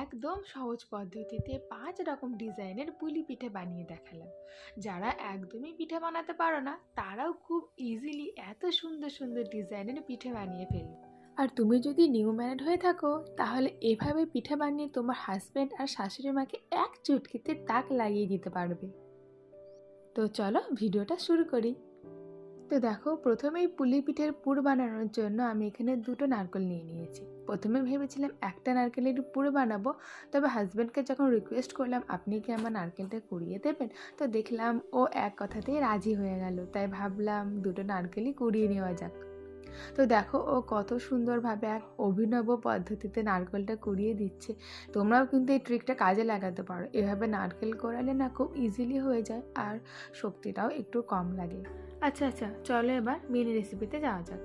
একদম সহজ পদ্ধতিতে পাঁচ রকম ডিজাইনের পুলি পিঠে বানিয়ে দেখালাম। যারা একদমই পিঠে বানাতে পারো না, তারাও খুব ইজিলি এত সুন্দর সুন্দর ডিজাইনের পিঠে বানিয়ে ফেলবে। আর তুমি যদি নিউ ম্যারিড হয়ে থাকো, তাহলে এভাবে পিঠে বানিয়ে তোমার হাজব্যান্ড আর শাশুড়ি মাকে এক চুটকিতে তাক লাগিয়ে দিতে পারবে। তো চলো ভিডিওটা শুরু করি। তো দেখো, প্রথমেই পুলি পিঠের পুর বানানোর জন্য আমি এখানে দুটো নারকেল নিয়ে নিয়েছি। প্রথমে ভেবেছিলাম একটা নারকেলের পুর বানাবো, তবে হাজব্যান্ডকে যখন রিকোয়েস্ট করলাম, আপনি কি আমার নারকেলটা কুড়িয়ে দেবেন? তো দেখলাম ও এক কথাতেই রাজি হয়ে গেল। তাই ভাবলাম দুটো নারকেলই কুড়িয়ে নেওয়া যাক। তো দেখো, ও কত সুন্দরভাবে এক অভিনব পদ্ধতিতে নারকেলটা কুড়িয়ে দিচ্ছে। তোমরাও কিন্তু এই ট্রিকটা কাজে লাগাতে পারো। এভাবে নারকেল কোরালে না খুব ইজিলি হয়ে যায়, আর শক্তিটাও একটু কম লাগে। আচ্ছা আচ্ছা চলো এবার মিনি রেসিপিতে যাওয়া যাক।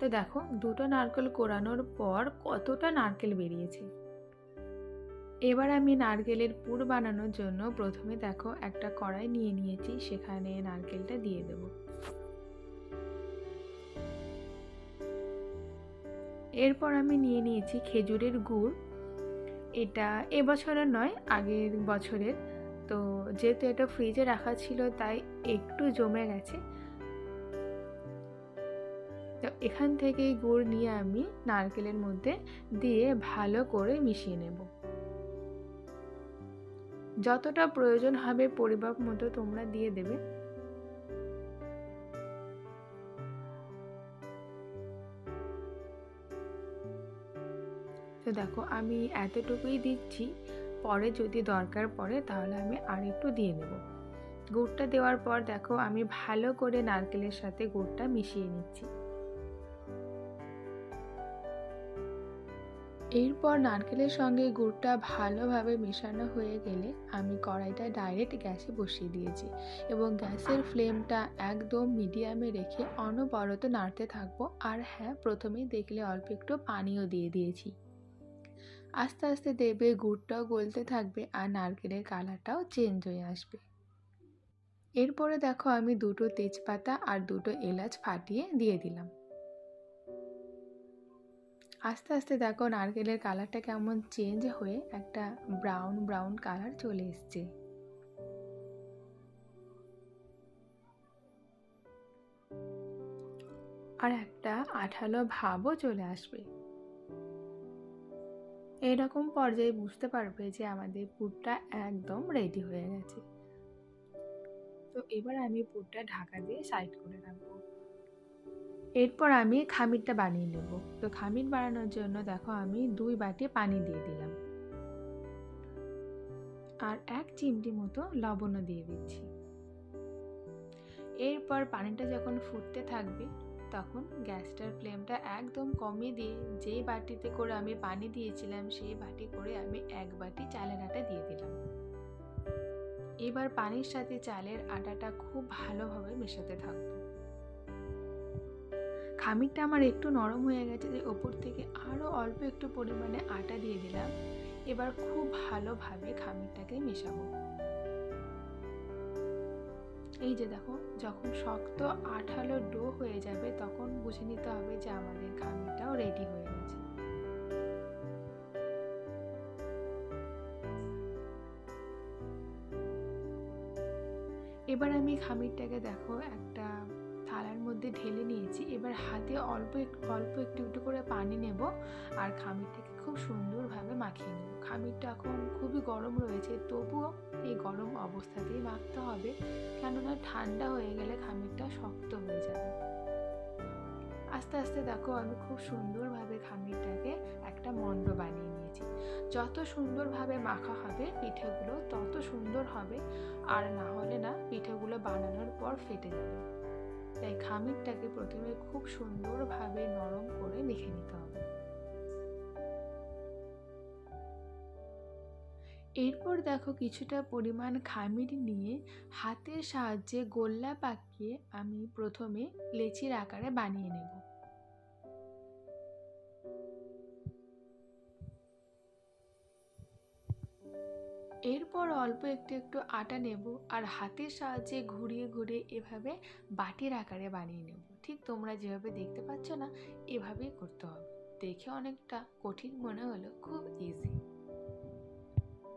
তো দেখো, দুটো নারকেল কোরানোর পর কতটা নারকেল বেরিয়েছে। এবার আমি নারকেলের পুর বানানোর জন্য প্রথমে দেখো একটা কড়াই নিয়ে নিয়েছি, সেখানে নারকেলটা দিয়ে দেব। এরপর আমি নিয়ে নিয়েছি খেজুরের গুড়। এটা এবছরের নয়, আগের বছরের। তো যেহেতু এটা ফ্রিজে রাখা ছিল, তাই একটু জমে গেছে। তো এখান থেকে গুড় নিয়ে আমি নারকেলের মধ্যে দিয়ে ভালো করে মিশিয়ে নেব। যতটা প্রয়োজন হবে পরিমাপ মতো তোমরা দিয়ে দেবে। তো দেখো আমি এতটুকুই দিচ্ছি, পরে যদি দরকার পড়ে তাহলে আমি আর একটু দিয়ে নেব। গুড়টা দেওয়ার পর দেখো আমি ভালো করে নারকেলের সাথে গুড়টা মিশিয়ে নিচ্ছি। এরপর নারকেলের সঙ্গে গুড়টা ভালোভাবে মেশানো হয়ে গেলে আমি কড়াইটা ডাইরেক্ট গ্যাসে বসিয়ে দিয়েছি এবং গ্যাসের ফ্লেমটা একদম মিডিয়ামে রেখে অনবরত নাড়তে থাকব। আর হ্যাঁ প্রথমেই দেখলে অল্প একটু পানিও দিয়ে দিয়েছি। আস্তে আস্তে দেবে গুড়টাও গলতে থাকবে আর নারকেলের কালারটাও চেঞ্জ হয়ে আসবে। এরপরে দেখো আমি দুটো তেজপাতা আর দুটো এলাচ ফাটিয়ে দিয়ে দিলাম। আস্তে আস্তে দেখো নারকেলের কালারটা কেমন চেঞ্জ হয়ে একটা ব্রাউন ব্রাউন কালার চলে এসছে। আর একটা আঠালো ভাবও চলে আসবে। এরকম পর্যায়ে বুঝতে পারবে যে আমাদের পুরটা একদম রেডি হয়ে গেছে। তো এবার আমি পুরটা ঢাকা দিয়ে সাইড করে রাখব। এরপর আমি খামিরটা বানিয়ে নেব। তো খামির বানানোর জন্য দেখো আমি দুই বাটি পানি দিয়ে দিলাম। আর এক চিমটি মতো লবণও দিয়ে দিচ্ছি। এরপর পানিটা যখন ফুটতে থাকবে, তখন গ্যাসটার ফ্লেমটা একদম কমিয়ে দিয়ে যেই বাটিতে করে আমি পানি দিয়েছিলাম, সেই বাটি করে আমি এক বাটি চালের আটা দিয়ে দিলাম। এবার পানির সাথে চালের আটাটা খুব ভালোভাবে মেশাতে থাকব। খামিরটা আমার একটু নরম হয়ে গেছে যে ওপর থেকে আরও অল্প একটু পরিমাণে আটা দিয়ে দিলাম। এবার খুব ভালোভাবে খামিরটাকে মেশাবো। এই যে দেখো, যখন শক্ত আঠালো ডো হয়ে যাবে তখন বুঝে নিতে হবে যে আমাদের খামিরটাও রেডি হয়ে গেছে। এবার আমি খামিরটাকে দেখো একটা মধ্যে ঢেলে নিয়েছি। এবার হাতে অল্প অল্প একটু একটু করে পানি নেব আর খামিরটাকে খুব সুন্দরভাবে মাখিয়ে নেব। খামিরটা এখন খুবই গরম রয়েছে, তবুও এই গরম অবস্থাতেই মাখতে হবে কেননা ঠান্ডা হয়ে গেলে খামিরটা শক্ত হয়ে যাবে। আস্তে আস্তে দেখো আমি খুব সুন্দরভাবে খামিরটাকে একটা মণ্ড বানিয়ে নিয়েছি। যত সুন্দরভাবে মাখা হবে পিঠেগুলো তত সুন্দর হবে আর না হলে না পিঠেগুলো বানানোর পর ফেটে যাবে। তাই খামিরটাকে প্রথমে খুব সুন্দরভাবে নরম করে মেখে নিতে হবে। এরপর দেখো কিছুটা পরিমাণ খামির নিয়ে হাতের সাহায্যে গোল্লা পাকিয়ে আমি প্রথমে লেচির আকারে বানিয়ে নেব। এরপর অল্প একটু একটু আটা নেব আর হাতের সাহায্যে ঘুরিয়ে ঘুরিয়ে এভাবে বাটির আকারে বানিয়ে নেব। ঠিক তোমরা যেভাবে দেখতে পাচ্ছ না, এভাবেই করতে হবে। দেখে অনেকটা কঠিন মনে হলো, খুব ইজি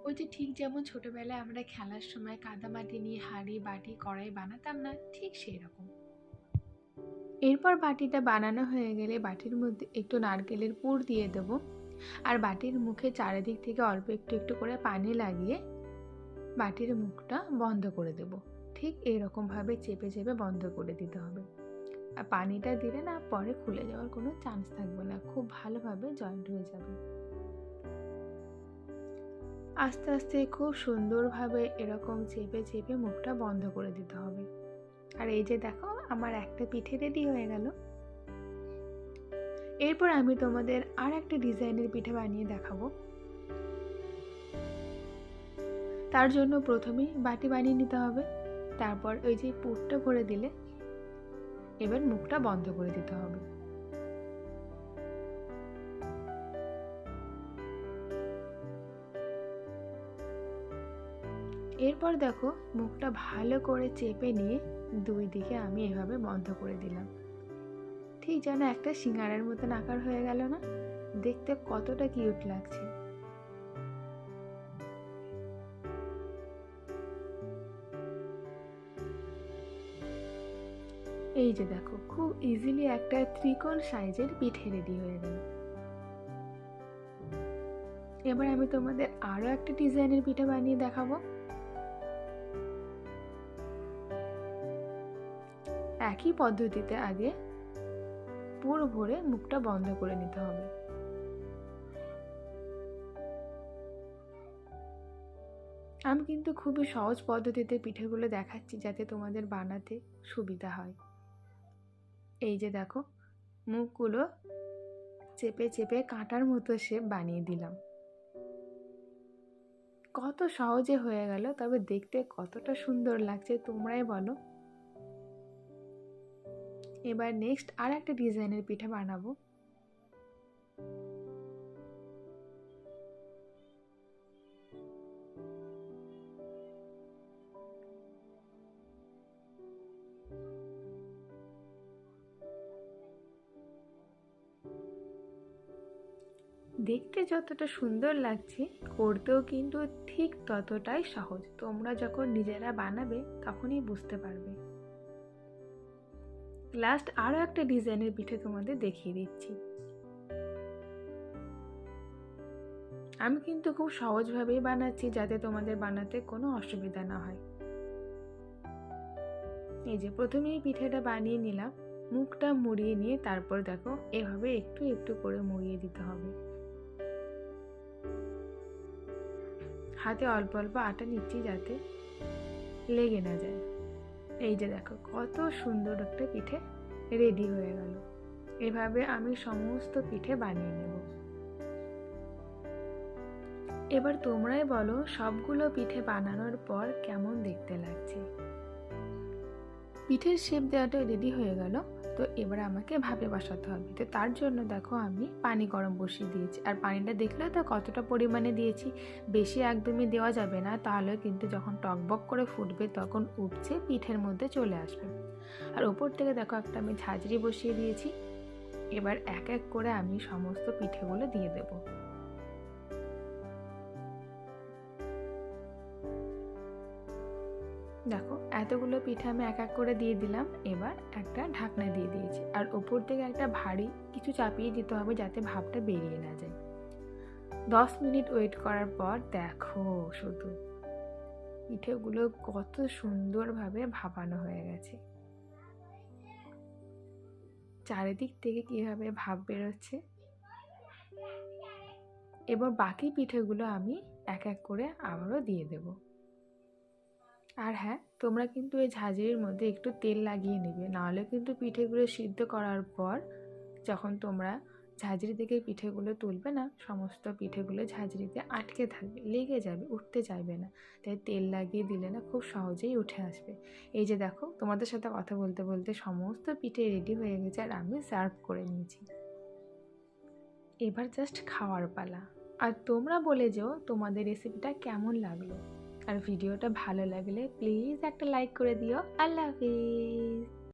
ওই যে ঠিক যেমন ছোটবেলায় আমরা খেলার সময় কাদামাটি নিয়ে হাঁড়ি, বাটি, কড়াই বানাতাম না, ঠিক সেই রকম এরপর বাটিটা বানানো হয়ে গেলে বাটির মধ্যে একটু নারকেলের পুর দিয়ে দেব। আর বাটির মুখে চারিদিক থেকে অল্প একটু একটু করে পানি লাগিয়ে বাটির মুখটা বন্ধ করে দেব। ঠিক এইরকমভাবে চেপে চেপে বন্ধ করে দিতে হবে। আর পানিটা দিলে না পরে খুলে যাওয়ার কোনো চান্স থাকবে না। খুব ভালোভাবে জয়েন্ট হয়ে যাবে। আস্তে আস্তে খুব সুন্দরভাবে এরকম চেপে চেপে মুখটা বন্ধ করে দিতে হবে। আর এই যে দেখো, আমার একটা পিঠে রেডি হয়ে গেল। এরপর আমি তোমাদের আর একটা ডিজাইনের পিঠে বানিয়ে দেখাবো। তার জন্য প্রথমেই বাটি বানিয়ে নিতে হবে। তারপর ওই যে পুরটা ভরে দিলে এবার মুখটা বন্ধ করে দিতে হবে। এরপর দেখো মুখটা ভালো করে চেপে নিয়ে দুই দিকে আমি এভাবে বন্ধ করে দিলাম। ঠিক যেন একটা সিঙ্গারের মতন আকার হয়ে গেল না? দেখতে কতটা কিউট লাগছে। এই যে দেখো, খুব ইজিলি একটা ত্রিকোণ সাইজের পিঠে রেডি হয়ে গেল। এবার আমি তোমাদের আরও একটা ডিজাইনের পিঠে বানিয়ে দেখাবো। একই পদ্ধতিতে আগে পুরো ভরে মুখটা বন্ধ করে নিতে হবে। আমি কিন্তু খুবই সহজ পদ্ধতিতে পিঠেগুলো দেখাচ্ছি যাতে তোমাদের বানাতে সুবিধা হয়। এই যে দেখো, মুখগুলো চেপে চেপে কাঁটার মতো শেপ বানিয়ে দিলাম। কত সহজে হয়ে গেল, তবে দেখতে কতটা সুন্দর লাগছে, তোমরাই বলো। এবার নেক্সট আর একটা ডিজাইনের পিঠা বানাবো। দেখতে যতটা সুন্দর লাগছে, করতেও কিন্তু ঠিক ততটাই সহজ। তোমরা যখন নিজেরা বানাবে, তখনই বুঝতে পারবে। লাস্ট আরও একটা ডিজাইনের পিঠে তোমাদের দেখিয়ে দিচ্ছি। আমি কিন্তু খুব সহজভাবেই বানাচ্ছি যাতে তোমাদের বানাতে কোনো অসুবিধা না হয়। এই যে প্রথমেই পিঠেটা বানিয়ে নিলাম, মুখটা মুড়িয়ে নিয়ে তারপর দেখো এভাবে একটু একটু করে মুড়িয়ে দিতে হবে। হাতে অল্প অল্প আটা নিচ্ছি যাতে লেগে না যায়। এই যে দেখো, কত সুন্দর একটা পিঠে রেডি হয়ে গেল। এভাবে আমি সমস্ত পিঠে বানিয়ে নেব। এবার তোমরাই বলো, সবগুলো পিঠে বানানোর পর কেমন দেখতে লাগছে? পিঠের শেপ দেওয়াটা রেডি হয়ে গেল। তো এবার আমাকে ভাবে বসাতে হবে। তো তার জন্য দেখো আমি পানি গরম বসিয়ে দিয়েছি। আর পানিটা দেখলে তো কতটা পরিমাণে দিয়েছি, বেশি একদমই দেওয়া যাবে না। তাহলে কিন্তু যখন টকবক করে ফুটবে তখন উঠছে পিঠের মধ্যে চলে আসবে। আর ওপর থেকে দেখো একটা আমি ঝাঁঝরি বসিয়ে দিয়েছি। এবার এক এক করে আমি সমস্ত পিঠেগুলো দিয়ে দেবো। দেখো, এতগুলো পিঠা আমি এক এক করে দিয়ে দিলাম। এবার একটা ঢাকনা দিয়ে দিয়েছি। আর ওপর থেকে একটা ভারী কিছু চাপিয়ে দিতে হবে যাতে ভাবটা বেরিয়ে না যায়। দশ মিনিট ওয়েট করার পর দেখো শুধু, পিঠেগুলো কত সুন্দরভাবে ভাপানো হয়ে গেছে। চারিদিক থেকে কীভাবে ভাব বেরোচ্ছে। এবার বাকি পিঠেগুলো আমি এক এক করে আবারও দিয়ে দেবো। আর হ্যাঁ তোমরা কিন্তু এই ঝাঁঝরির মধ্যে একটু তেল লাগিয়ে নেবে। নাহলে কিন্তু পিঠেগুলো সিদ্ধ করার পর যখন তোমরা ঝাঁঝরি থেকে পিঠেগুলো তুলবে না, সমস্ত পিঠেগুলো ঝাঁঝরিতে আটকে থাকবে, লেগে যাবে, উঠতে চাইবে না। তাই তেল লাগিয়ে দিলে না খুব সহজেই উঠে আসবে। এই যে দেখো, তোমাদের সাথে কথা বলতে বলতে সমস্ত পিঠে রেডি হয়ে গেছে আর আমি সার্ভ করে নিয়েছি। এবার জাস্ট খাওয়ার পালা। আর তোমরা বলে যেও তোমাদের রেসিপিটা কেমন লাগল। আর ভিডিওটা ভালো লাগলে প্লিজ একটা লাইক করে দিও। আল্লাহ হাফিজ।